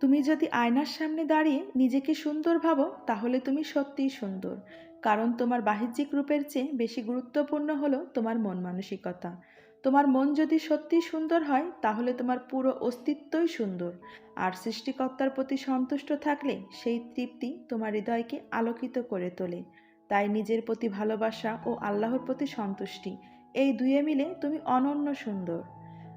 তুমি যদি আয়নার সামনে দাঁড়িয়ে নিজেকে সুন্দর ভাবো, তাহলে তুমি সত্যিই সুন্দর। কারণ তোমার বাহ্যিক রূপের চেয়ে বেশি গুরুত্বপূর্ণ হলো তোমার মন মানসিকতা। তোমার মন যদি সত্যিই সুন্দর হয়, তাহলে তোমার পুরো অস্তিত্বই সুন্দর। আর সৃষ্টিকর্তার প্রতি সন্তুষ্ট থাকলে সেই তৃপ্তি তোমার হৃদয়কে আলোকিত করে তোলে। তাই নিজের প্রতি ভালোবাসা ও আল্লাহর প্রতি সন্তুষ্টি, এই দুয়ে মিলে তুমি অনন্য সুন্দর।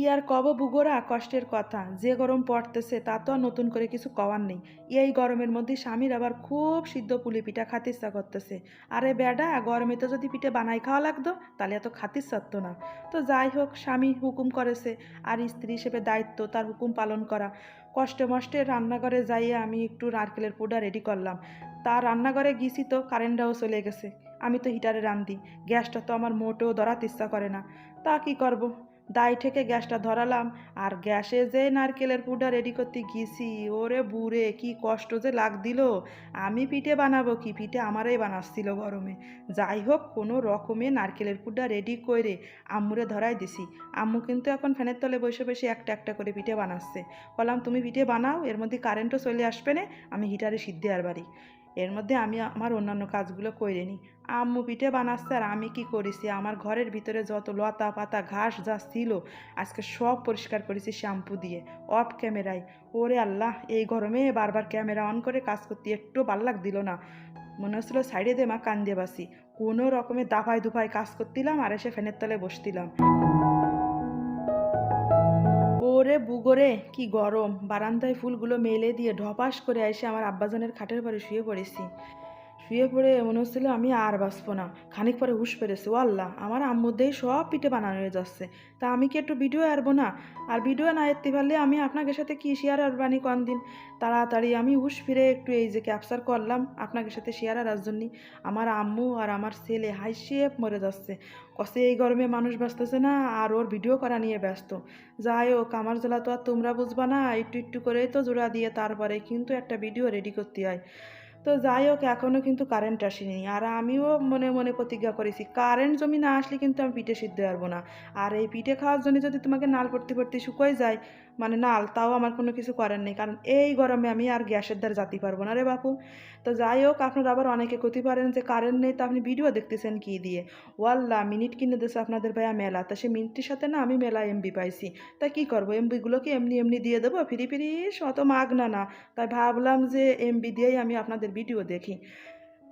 কি আর কব বুগোরা কষ্টের কথা। যে গরম পড়তেছে, তা তো আর নতুন করে কিছু কওয়ার নেই। এই গরমের মধ্যে স্বামীর আবার খুব সিদ্ধ পুলি পিঠা খাতে ইচ্ছা করতেছে। আরে বেডা, গরমে তো যদি পিঠে বানাই খাওয়া লাগতো, তাহলে এত খাতির চারতো না। তো যাই হোক, স্বামী হুকুম করেছে, আর স্ত্রী হিসেবে দায়িত্ব তার হুকুম পালন করা। কষ্টে মষ্টে রান্নাঘরে যাইয়ে আমি একটু নারকেলের পুডা রেডি করলাম। তার রান্নাঘরে গেছি তো কারেন্টটাও চলে গেছে। আমি তো হিটারে রান্ধি। গ্যাসটা তো আমার মোটেও ধরাতে ইচ্ছা করে না। তা কি করব? দায় থেকে গ্যাসটা ধরালাম। আর গ্যাসে যে নারকেলের পুডা রেডি করতে গেছি, ওরে বুড়ে, কি কষ্ট যে লাগ দিল আমি পিঠে বানাবো কি? পিঠে আমারই বানাচ্ছিল গরমে। যাই হোক, কোনো রকমে নারকেলের পুডা রেডি করে আম্মুরে ধরাই দিছি। আম্মু কিন্তু এখন ফ্যানের তলে বসে বসে একটা একটা করে পিঠে বানাচ্ছে। বললাম, তুমি পিঠে বানাও, এর মধ্যে কারেন্টও চলে আসবে না, আমি হিটারে সিদ্ধি আর বাড়ি। এর মধ্যে আমি আমার অন্যান্য কাজগুলো করে নিই। আম্মু পিঠে বানাচ্ছে আর আমি কি করেছি? আমার ঘরের ভিতরে যত লতা পাতা ঘাস যা ছিল, আজকে সব পরিষ্কার করেছি শ্যাম্পু দিয়ে অফ ক্যামেরায় ওরে আল্লাহ, এই গরমে বারবার ক্যামেরা অন করে কাজ করতে একটু ভালো লাগ দিল না। মনে হচ্ছিল সাইডে দে মা কান দিয়ে বাসি। কোনো রকমের দাফায় দুফায় কাজ করতিলাম আর এসে ফ্যানের তলে বসতিলাম। বুগোরে? কি গরম। বারান্দায় ফুলগুলো মেলে দিয়ে ঢপাস করে এসে আমার আব্বাজনের খাটের পরে শুয়ে পড়েছি। শুয়ে পড়ে মনে হচ্ছিল আমি আর বাঁচবো না। খানিক পরে হুশ পেরেছি। ও আল্লাহ, আমার আম্মুদেই সব পিঠে বানানো হয়ে যাচ্ছে। তা আমি কি একটু ভিডিও আরবো না? আর ভিডিও না এরতে পারলে আমি আপনাদের সাথে কি শেয়ার আর বানি কোন দিন? তাড়াতাড়ি আমি হুশ ফিরে একটু এই যে ক্যাপচার করলাম আপনাদের সাথে শেয়ার আর জন্যই। আমার আম্মু আর আমার ছেলে শেপ মরে যাচ্ছে। কষে এই গরমে মানুষ বাঁচতেছে না, আর ওর ভিডিও করা নিয়ে ব্যস্ত। যাই হোক, আমার জ্বালা তো আর তোমরা বুঝবা না। একটু একটু করেই তো জোড়া দিয়ে তারপরে কিন্তু একটা ভিডিও রেডি করতে হয়। তো যাই হোক এখনও কিন্তু কারেন্ট আসেনি। আর আমিও মনে মনে প্রতিজ্ঞা করেছি কারেন্ট জমি না আসলে কিন্তু আমি পিঠে সিদ্ধ পারব না। আর এই পিঠে খাওয়ার জন্য যদি তোমাকে নাল পড়তে পড়তে শুকোয় যায় মানে নাল, তাও আমার কোনো কিছু করার নেই। কারণ এই গরমে আমি আর গ্যাসের দ্বার যাতে পারব না রে বাপু। তো যাই হোক, আপনারা আবার অনেকে ক্ষতি পারেন যে কারেন্ট নেই, তো আপনি ভিডিও দেখতেছেন কি দিয়ে? ওয়াল্লা মিনিট কিনে দিয়েছে আপনাদের ভাইয়া মেলা। তা সে মিনিটের সাথে না আমি মেলা এমবি পাইছি। তা কি করব? এমবিগুলোকে এমনি এমনি দিয়ে দেবো? ফিরি ফিরি শত মাগ না না। তাই ভাবলাম যে এমবি দিয়েই আমি আপনাদের ভিডিও দেখি।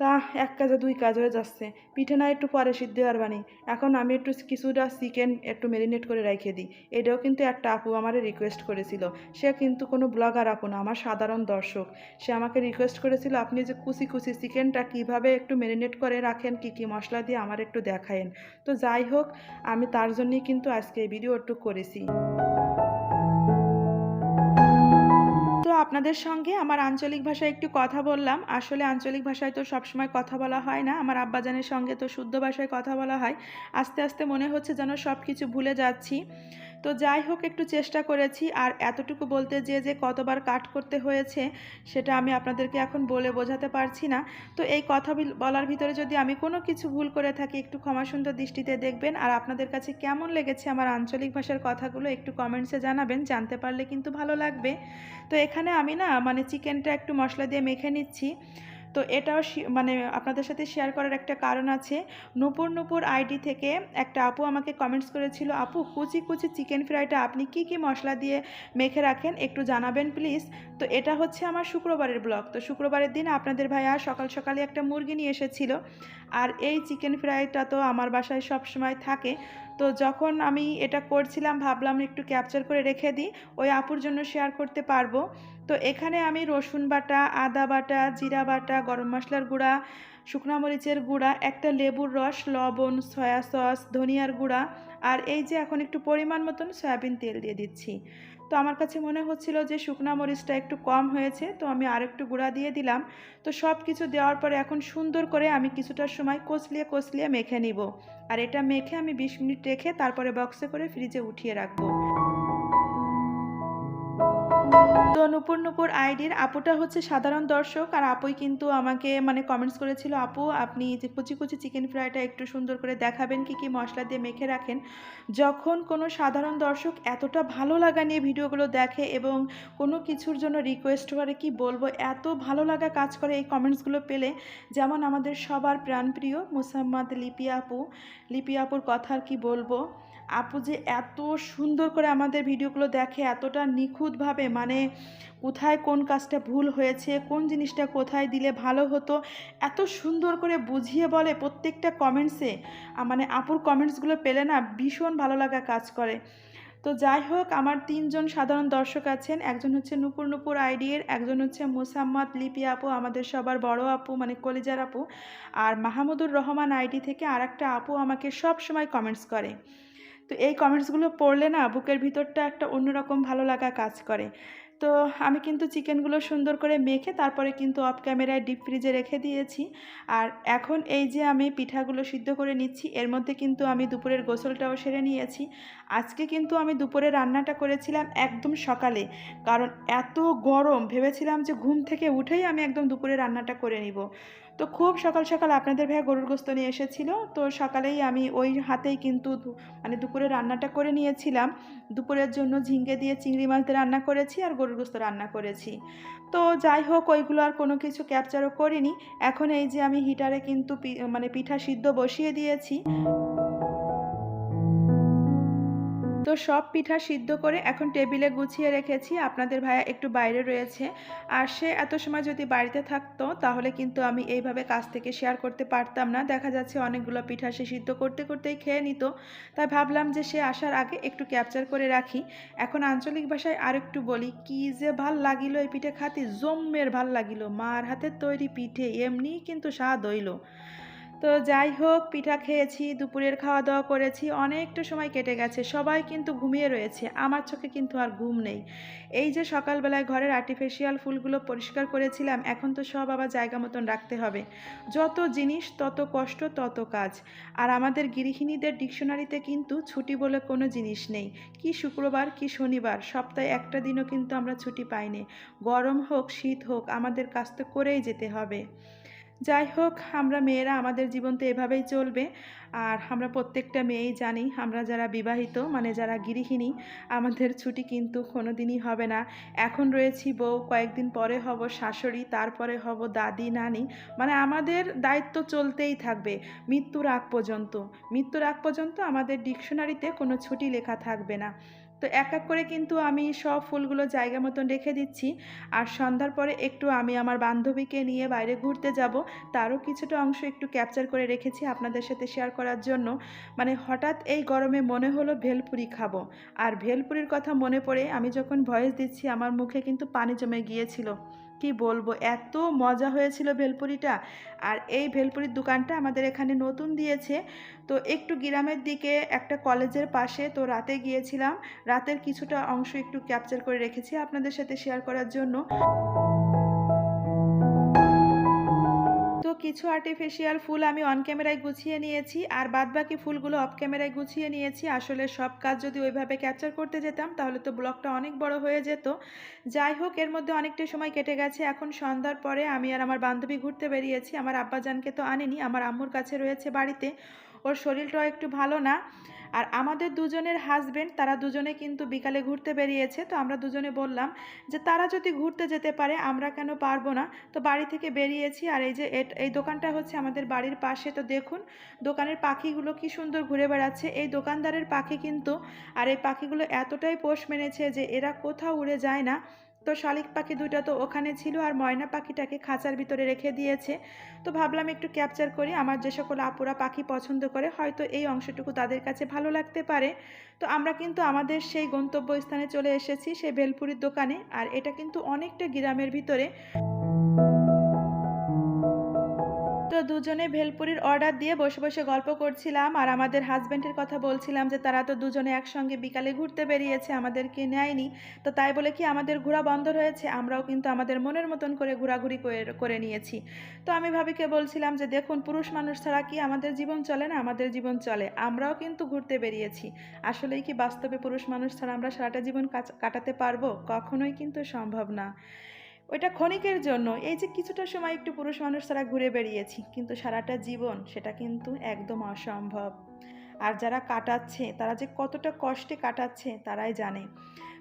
তা এক কাজে দুই কাজ হয়ে যাচ্ছে। পিঠে না একটু পরে সিদ্ধ আর বানি এখন আমি একটু কিছুটা চিকেন একটু ম্যারিনেট করে রেখে দিই। এটাও কিন্তু একটা আপু আমারে রিকোয়েস্ট করেছিল। সে কিন্তু কোনো ব্লগার আপু না, আমার সাধারণ দর্শক। সে আমাকে রিকোয়েস্ট করেছিল, আপনি যে কুচি কুচি চিকেনটা কীভাবে একটু ম্যারিনেট করে রাখেন, কি কি মশলা দিয়ে আমার একটু দেখায়েন? তো যাই হোক, আমি তার জন্যই কিন্তু আজকে এই ভিডিও একটু করেছি। আপনাদের সঙ্গে আমার আঞ্চলিক ভাষায় একটু কথা বললাম। আসলে আঞ্চলিক ভাষায় তো সবসময় কথা বলা হয় না। আমার আব্বাজানের সঙ্গে তো শুদ্ধ ভাষায় কথা বলা হয়। আস্তে আস্তে মনে হচ্ছে যেন সব কিছু ভুলে যাচ্ছি। তো যাই হোক, একটু চেষ্টা করেছি। আর এতটুকু বলতে যে যে কতবার কাট করতে হয়েছে, সেটা আমি আপনাদেরকে এখন বলে বোঝাতে পারছি না। তো এই কথা বলার ভিতরে যদি আমি কোনো কিছু ভুল করে থাকি, একটু ক্ষমা সুন্দর দৃষ্টিতে দেখবেন। আর আপনাদের কাছে কেমন লেগেছে আমার আঞ্চলিক ভাষার কথাগুলো, একটু কমেন্টসে জানাবেন। জানতে পারলে কিন্তু ভালো লাগবে। তো এখানে আমি না মানে চিকেনটা একটু মশলা দিয়ে মেখে নিচ্ছি। তো এটাও মানে আপনাদের সাথে শেয়ার করার একটা কারণ আছে। নূপুর নূপুর আইডি থেকে একটা আপু আমাকে কমেন্টস করেছিল, আপু, কুচি কুচি চিকেন ফ্রাইটা আপনি কি কি মশলা দিয়ে মেখে রাখেন? একটু জানাবেন প্লিজ তো এটা হচ্ছে আমার শুক্রবারের ব্লগ তো শুক্রবারের দিন আপনাদের ভাইয়া সকাল সকালে একটা মুরগি নিয়ে এসেছিল। আর এই চিকেন ফ্রাইটা তো আমার বাসায় সব সময় থাকে। তো যখন আমি এটা করছিলাম, ভাবলাম একটু ক্যাপচার করে রেখে দিই, ওই আপুর জন্য শেয়ার করতে পারব। তো এখানে আমি রসুন বাটা, আদা বাটা, জিরা বাটা, গরম মশলার গুঁড়া, শুকনা মরিচের গুঁড়া, একটা লেবুর রস, লবণ, সয়া সস, ধনিয়ার গুঁড়া, আর এই যে এখন একটু পরিমাণ মতন সয়াবিন তেল দিয়ে দিচ্ছি। তো আমার কাছে মনে হচ্ছিল যে শুকনা মরিচটা একটু কম হয়েছে, তো আমি আর একটু গুঁড়া দিয়ে দিলাম। তো সব কিছু দেওয়ার পরে এখন সুন্দর করে আমি কিছুটা সময় কষলিয়ে কষলিয়ে মেখে নিব। আর এটা মেখে আমি বিশ মিনিট রেখে তারপরে বক্সে করে ফ্রিজে উঠিয়ে রাখব। তো নুপুর নুপুর আইডির আপুটা হচ্ছে সাধারণ দর্শক। আর আপুই কিন্তু আমাকে মানে কমেন্টস করেছিল, আপু, আপনি যে কুচি কুচি চিকেন ফ্রাইটা একটু সুন্দর করে দেখাবেন, কি কি মশলা দিয়ে মেখে রাখেন? যখন কোনো সাধারণ দর্শক এতটা ভালো লাগা নিয়ে ভিডিওগুলো দেখে এবং কোনো কিছুর জন্য রিকোয়েস্ট করে, কি বলব? এত ভালো লাগা কাজ করে এই কমেন্টসগুলো পেলে, যেমন আমাদের সবার প্রাণপ্রিয় মুসাম্মদ লিপি আপু। লিপি আপুর কথা আর কি বলব? আপু যে এত সুন্দর করে আমাদের ভিডিওগুলো দেখে, এতটা নিখুঁতভাবে মানে কোথায় কোন কাজটা ভুল হয়েছে, কোন জিনিসটা কোথায় দিলে ভালো হতো, এত সুন্দর করে বুঝিয়ে বলে প্রত্যেকটা কমেন্টসে মানে আপুর কমেন্টসগুলো পেলে না ভীষণ ভালো লাগা কাজ করে। তো যাই হোক, আমার তিনজন সাধারণ দর্শক আছেন, একজন হচ্ছে নুপুর নুপুর আইডির একজন হচ্ছে মুসাম্মদ লিপি আপু, আমাদের সবার বড় আপু মানে কলিজার আপু, আর মাহমুদুর রহমান আইডি থেকে আর একটা আপু আমাকে সব সময় কমেন্টস করে। তো এই কমেন্টসগুলো পড়লে না বুকের ভিতরটা একটা অন্যরকম ভালো লাগা কাজ করে। তো আমি কিন্তু চিকেনগুলো সুন্দর করে মেখে তারপরে কিন্তু অফ ক্যামেরায় ডিপ ফ্রিজে রেখে দিয়েছি। আর এখন এই যে আমি পিঠাগুলো সিদ্ধ করে নিচ্ছি, এর মধ্যে কিন্তু আমি দুপুরের গোসলটাও সেরে নিয়েছি। আজকে কিন্তু আমি দুপুরে রান্নাটা করেছিলাম একদম সকালে, কারণ এত গরম, ভেবেছিলাম যে ঘুম থেকে উঠেই আমি একদম দুপুরে রান্নাটা করে নিব। তো খুব সকাল সকাল আপনাদের ভাইয়া গরুর গোস্ত নিয়ে এসেছিল। তো সকালেই আমি ওই হাতেই কিন্তু মানে দুপুরে রান্নাটা করে নিয়েছিলাম। দুপুরের জন্য ঝিঙ্গে দিয়ে চিংড়ি মাছ রান্না করেছি আর গরুর গোস্ত রান্না করেছি। তো যাই হোক, ওইগুলো আর কোনো কিছু ক্যাপচারও করিনি। এখন এই যে আমি হিটারে কিন্তু মানে পিঠা সিদ্ধ বসিয়ে দিয়েছি। তো সব পিঠা সিদ্ধ করে এখন টেবিলে গুছিয়ে রেখেছি। আপনাদের ভাইয়া একটু বাইরে রয়েছে। আর সে এত সময় যদি বাড়িতে থাকতো, তাহলে কিন্তু আমি এইভাবে কাজ থেকে শেয়ার করতে পারতাম না। দেখা যাচ্ছে অনেকগুলো পিঠা সে সিদ্ধ করতে করতেই খেয়ে নিত। তাই ভাবলাম যে সে আসার আগে একটু ক্যাপচার করে রাখি। এখন আঞ্চলিক ভাষায় আর একটু বলি, কি যে ভালো লাগিল এই পিঠে খাতি, জম্মের ভালো লাগিল। মার হাতের তৈরি পিঠে, এমনিই কিন্তু স্বাদ হইল। তো যাই হোক, পিঠা খেয়েছি, দুপুরের খাওয়া দাওয়া করেছি, অনেকটা সময় কেটে গেছে। সবাই কিন্তু ঘুমিয়ে রয়েছে। আমার চোখে কিন্তু আর ঘুম নেই। এই যে সকালবেলায় ঘরের আর্টিফিশিয়াল ফুলগুলো পরিষ্কার করেছিলাম, এখন তো সব আবার জায়গা মতন রাখতে হবে। যত জিনিস, তত কষ্ট, তত কাজ। আর আমাদের গৃহিণীদের ডিকশনারিতে কিন্তু ছুটি বলে কোনো জিনিস নেই। কি শুক্রবার, কি শনিবার, সপ্তাহে একটা দিনও কিন্তু আমরা ছুটি পাইনি। গরম হোক, শীত হোক, আমাদের কাজ তো করেই যেতে হবে। যাই হোক, আমরা মেয়েরা আমাদের জীবন তো এভাবেই চলবে। আর আমরা প্রত্যেকটা মেয়েই জানি, আমরা যারা বিবাহিত মানে যারা গৃহিণী, আমাদের ছুটি কিন্তু কোনো দিনই হবে না। এখন রয়েছি বউ, কয়েকদিন পরে হব শাশুড়ি, তারপরে হব দাদি, নানি। মানে আমাদের দায়িত্ব চলতেই থাকবে, মৃত্যুর আগ পর্যন্ত। মৃত্যুর আগ পর্যন্ত আমাদের ডিকশনারিতে কোনো ছুটি লেখা থাকবে না। তো এক এক করে কিন্তু আমি সব ফুলগুলো জায়গা মতন রেখে দিচ্ছি। আর সন্ধ্যার পরে একটু আমি আমার বান্ধবীকে নিয়ে বাইরে ঘুরতে যাব। তারও কিছুটা অংশ একটু ক্যাপচার করে রেখেছি আপনাদের সাথে শেয়ার করার জন্য। মানে হঠাৎ এই গরমে মনে হলো ভেলপুরি খাব। আর ভেলপুরির কথা মনে পড়ে আমি যখন ভয়েস দিচ্ছি আমার মুখে কিন্তু পানি জমে গিয়েছিল। কি বলব? এত মজা হয়েছিল ভেলপুরিটা। আর এই ভেলপুরির দোকানটা আমাদের এখানে নতুন দিয়েছে। তো একটু গ্রামের দিকে, একটা কলেজের পাশে, তো রাতে গিয়েছিলাম। রাতের কিছুটা অংশ একটু ক্যাপচার করে রেখেছি আপনাদের সাথে শেয়ার করার জন্য। তো কিছু আর্টিফিশিয়াল ফুল আমি অন ক্যামেরায় গুছিয়ে নিয়েছি, আর বাদ বাকি ফুলগুলো অফ ক্যামেরায় গুছিয়ে নিয়েছি। আসলে সব কাজ যদি ওইভাবে ক্যাপচার করতে যেতাম, তাহলে তো ব্লগটা অনেক বড় হয়ে যেত। যাই হোক, এর মধ্যে অনেকটা সময় কেটে গেছে। এখন সন্ধ্যার পরে আমি আর আমার বান্ধবী ঘুরতে বেরিয়েছি। আমার আব্বাজানকে তো আনিনি, আমার আম্মুর কাছে রয়েছে বাড়িতে। ওর শরীরটাও একটু ভালো না। আর আমাদের দুজনের হাজবেন্ড তারা দুজনে কিন্তু বিকালে ঘুরতে বেরিয়েছে। তো আমরা দুজনে বললাম যে, তারা যদি ঘুরতে যেতে পারে, আমরা কেন পারব না? তো বাড়ি থেকে বেরিয়েছি আর এই যে এই দোকানটা হচ্ছে আমাদের বাড়ির পাশে। তো দেখুন, দোকানের পাখিগুলো কি সুন্দর ঘুরে বেড়াচ্ছে। এই দোকানদারের পাখি কিন্তু, আর এই পাখিগুলো এতটাই পোষ মেনেছে যে, এরা কোথাও উড়ে যায় না। তো শালিক পাখি দুইটা তো ওখানে ছিল আর ময়না পাখিটাকে খাঁচার ভিতরে রেখে দিয়েছে। তো ভাবলাম একটু ক্যাপচার করি, আমার যে সকল আপুরা পাখি পছন্দ করে, হয়তো এই অংশটুকু তাদের কাছে ভালো লাগতে পারে। তো আমরা কিন্তু আমাদের সেই গন্তব্য স্থানে চলে এসেছি, সেই ভেলপুরির দোকানে, আর এটা কিন্তু অনেকটা গ্রামের ভিতরে। তো দুজনে ভেলপুরির অর্ডার দিয়ে বসে বসে গল্প করছিলাম। আর আমাদের হাজব্যান্ডের কথা বলছিলাম যে, তারা তো দুজনে একসঙ্গে বিকালে ঘুরতে বেরিয়েছে, আমাদেরকে নেয়নি। তো তাই বলে কি আমাদের ঘোরা বন্ধ রয়েছে, আমরাও কিন্তু আমাদের মনের মতন করে ঘোরাঘুরি করে- নিয়েছি। তো আমি ভাবিকে বলছিলাম যে, দেখুন, পুরুষ মানুষ ছাড়া কি আমাদের জীবন চলে না? আমাদের জীবন চলে। আমরাও কিন্তু ঘুরতে বেরিয়েছি। আসলেই কি বাস্তবে পুরুষ মানুষ ছাড়া আমরা সারাটা জীবন কাটাতে পারব? কখনোই কিন্তু সম্ভব না। ওইটা ক্ষণিকের জন্য। এই যে কিছুটা সময় একটু পুরুষ মানুষ ছাড়া ঘুরে বেরিয়েছি কিন্তু সারাটা জীবন সেটা কিন্তু একদম অসম্ভব। আর যারা কাটাচ্ছে, তারা যে কতটা কষ্টে কাটাচ্ছে তারাই জানে।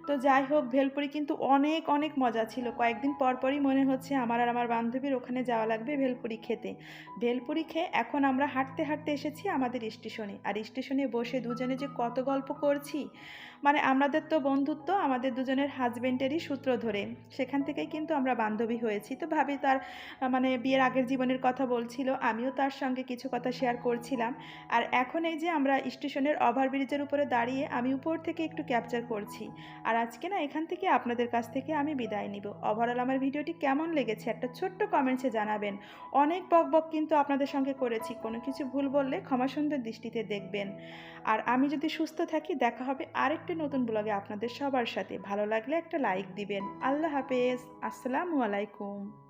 তো যাই হোক, ভেলপুরি কিন্তু অনেক অনেক মজা ছিল। কয়েকদিন পর পরই মনে হচ্ছে আমার আর আমার বান্ধবীর ওখানে যাওয়া লাগবে ভেলপুরি খেতে। ভেলপুরি খেয়ে এখন আমরা হাঁটতে হাঁটতে এসেছি আমাদের স্টেশনে। আর স্টেশনে বসে দুজনে যে কত গল্প করছি মানে আমাদের তো বন্ধুত্ব, আমাদের দুজনের হাজবেন্ডেরই সূত্র ধরে। সেখান থেকেই কিন্তু আমরা বান্ধবী হয়েছি। তো ভাবি তার মানে বিয়ের আগের জীবনের কথা বলছিল, আমিও তার সঙ্গে কিছু কথা শেয়ার করছিলাম। আর এখন এই যে আমরা স্টেশনের ওভারব্রিজের উপরে দাঁড়িয়ে আমি উপর থেকে একটু ক্যাপচার করছি। আর আজকে না এখান থেকে আপনাদের কাছ থেকে আমি বিদায় নিব। ওভারঅল আমার ভিডিওটি কেমন লেগেছে একটা ছোট্ট কমেন্টসে জানাবেন। অনেক বক বক কিন্তু আপনাদের সঙ্গে করেছি, কোনো কিছু ভুল বললে ক্ষমা সুন্দর দৃষ্টিতে দেখবেন। আর আমি যদি সুস্থ থাকি, দেখা হবে আরেকটি নতুন ব্লগে আপনাদের সবার সাথে। ভালো লাগলে একটা লাইক দিবেন। আল্লাহ হাফেজ। আসসালামু আলাইকুম।